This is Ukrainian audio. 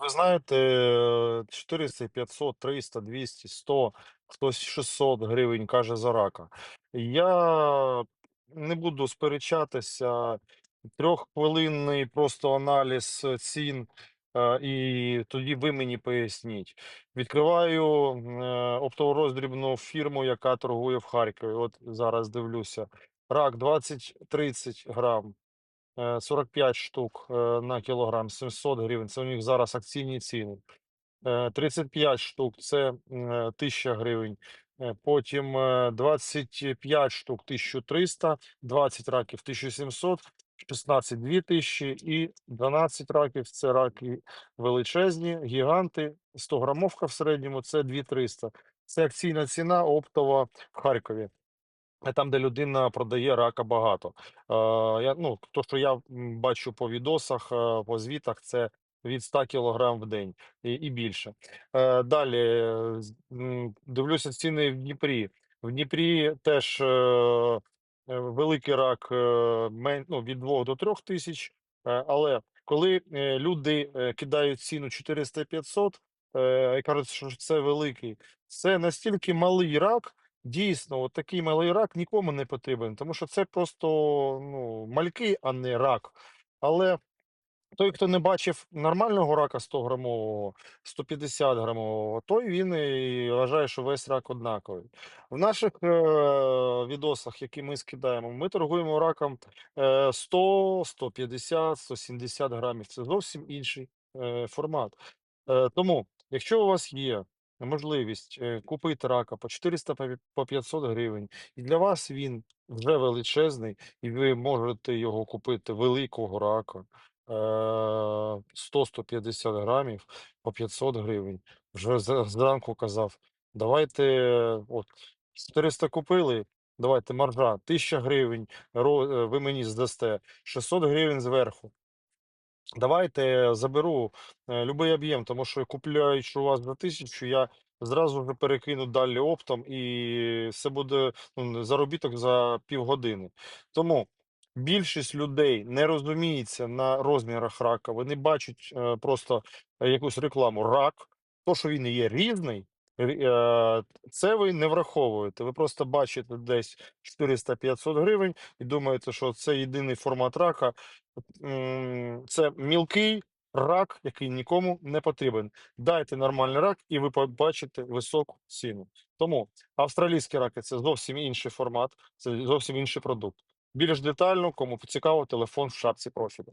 Ви знаєте, е, 400, 500, 300, 200, 100, хтось 600 гривень каже за рака. Я не буду сперечатися. Трьоххвилинний просто аналіз е, цін, і тоді ви мені поясніть. Відкриваю е, оптово-роздрібну фірму, яка торгує в Харкові. От зараз дивлюся. Рак 20-30 грам. Е, 45 штук е, на кілограм, 700 гривень. Це у них зараз акційні ціни. Е, 35 штук це м, е, 1000 гривень. Е, Потім е, 25 штук 1300, 20 раків 1700, 16 2000 і 12 раків це раки величезні, гіганти. 100 грамовка в середньому це 2300. Це акційна ціна оптова в Харкові. Там, де людина продає рака багато. Е, я, ну, то, що я бачу по відосах, е, по звітах, це від 100 кілограм в день і, і більше. Е, далі дивлюся ціни в Дніпрі. В Дніпрі теж е, е, великий рак е, мен, ну, від 2 до 3 тисяч. Е, але коли е, люди е, кидають ціну 400-500 е, і кажуть, що це великий, це настільки малий рак. Дійсно, от такий малий рак нікому не потрібен, тому що це просто ну, мальки, а не рак. Але той, хто не бачив нормального рака 100 грамового, 150 грамового, той він і вважає, що весь рак однаковий. В наших е, відосах, які ми скидаємо, ми торгуємо раком е, 100, 150, 170 грамів. Це зовсім інший е, формат. Е, тому, якщо у вас є можливість е, купити рака по 400 по 500 гривень, і для вас він вже величезний, і ви можете його купити великого рака е, 100-150 грамів по 500 гривень. Вже зранку казав, давайте е, от 400 купили, давайте маржа, 1000 гривень, е, ви мені здасте, 600 гривень зверху. Давайте заберу е, любий об'єм, тому що купляючи у вас за тисячу, я зразу вже перекину далі оптом, і це буде ну, заробіток за півгодини. Тому більшість людей не розуміється на розмірах рака. Вони бачать е, просто е, якусь рекламу рак, то, що він є різний. Е, Це ви не враховуєте. Ви просто бачите десь 400-500 гривень і думаєте, що це єдиний формат рака. Це мілкий рак, який нікому не потрібен. Дайте нормальний рак, і ви побачите високу ціну. Тому австралійські раки це зовсім інший формат, це зовсім інший продукт. Більш детально, кому цікаво, телефон в шапці профілю.